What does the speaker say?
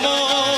梦。